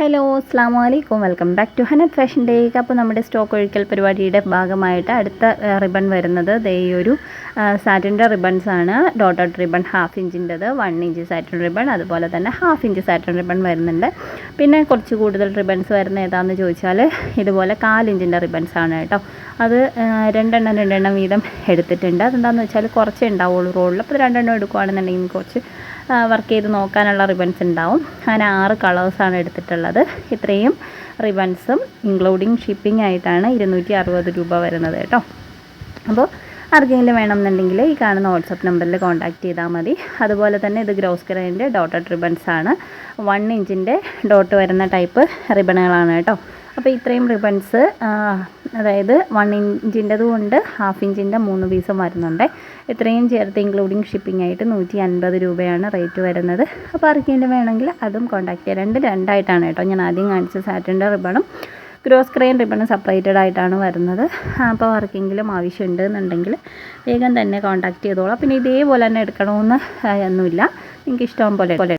Hello അസ്സാം വലൈക്കും welcome back to Hanath fashion day അപ്പോൾ നമ്മുടെ സ്റ്റോക്ക് ഒഴിക്കൽ പരിപാടിയുടെ ഭാഗമായിട്ട് അടുത്ത റിബൺ വരുന്നത്. ദേ ഈ ഒരു സാറ്റിന്റെ റിബൺസ് ആണ്. ഡോട്ട് റിബൺ ഹാഫ് ഇഞ്ചിന്റെത്. വൺ ഇഞ്ച് സാറ്റിൻ റിബൺ അതുപോലെ തന്നെ ഹാഫ് ഇഞ്ച് സാറ്റിൻ റിബൺ വരുന്നുണ്ട്. പിന്നെ കുറച്ച് കൂടുതൽ റിബൺസ് വരുന്ന ഏതാണെന്ന് ചോദിച്ചാൽ ഇതുപോലെ കാലിഞ്ചിന്റെ റിബൺസ് ആണ് കേട്ടോ. അത് രണ്ടെണ്ണം രണ്ടെണ്ണം വീതം എടുത്തിട്ടുണ്ട്. അതെന്താണെന്ന് വെച്ചാൽ കുറച്ചേ ഉണ്ടാവുള്ളൂ റോളിൽ അപ്പോൾ രണ്ടെണ്ണം എടുക്കുകയാണെന്നുണ്ടെങ്കിൽ കുറച്ച് വർക്ക് ചെയ്ത് നോക്കാനുള്ള റിബൺസ് ഉണ്ടാവും. അങ്ങനെ ആറ് കളേഴ്സാണ് എടുത്തിട്ടുള്ളത്. ഇത്രയും റിബൺസും ഇൻക്ലൂഡിങ് ഷിപ്പിംഗ് ആയിട്ടാണ് ഇരുന്നൂറ്റി അറുപത് രൂപ വരുന്നത് കേട്ടോ. അപ്പോൾ ആർക്കെങ്കിലും വേണമെന്നുണ്ടെങ്കിൽ ഈ കാണുന്ന വാട്സപ്പ് നമ്പറിൽ കോൺടാക്റ്റ് ചെയ്താൽ മതി. അതുപോലെ തന്നെ ഇത് ഗ്രോസ് ഗ്രൈന്റെ ഡോട്ടഡ് റിബൺസ് ആണ്. വൺ ഇഞ്ചിന്റെ ഡോട്ട് വരുന്ന ടൈപ്പ് റിബണുകളാണ് കേട്ടോ. അപ്പോൾ ഇത്രയും റിബൺസ് അതായത് വൺ ഇഞ്ചിന്റെതും ഉണ്ട് ഹാഫ് ഇഞ്ചിന്റെ മൂന്ന് പീസും വരുന്നുണ്ട്. ഇത്രയും ചേർത്ത് ഇൻക്ലൂഡിങ് ഷിപ്പിംഗ് ആയിട്ട് നൂറ്റി അൻപത് രൂപയാണ് റേറ്റ് വരുന്നത്. അപ്പോൾ ആർക്കെങ്കിലും വേണമെങ്കിൽ അതും കോൺടാക്ട് ചെയ്യാം. രണ്ട് രണ്ടായിട്ടാണ് കേട്ടോ. ഞാൻ ആദ്യം കാണിച്ച സാറ്റിന്റെ റിബണും ഗ്രോസ് ക്രെയിൻ റിബൺ സെപ്പറേറ്റഡ് ആയിട്ടാണ് വരുന്നത്. അപ്പോൾ ആർക്കെങ്കിലും ആവശ്യമുണ്ട് എന്നുണ്ടെങ്കിൽ വേഗം തന്നെ കോൺടാക്ട് ചെയ്തോളാം. പിന്നെ ഇതേപോലെ തന്നെ എടുക്കണമെന്ന് ഒന്നുമില്ല. നിങ്ങൾക്ക് ഇഷ്ടം പോലെ പോലെ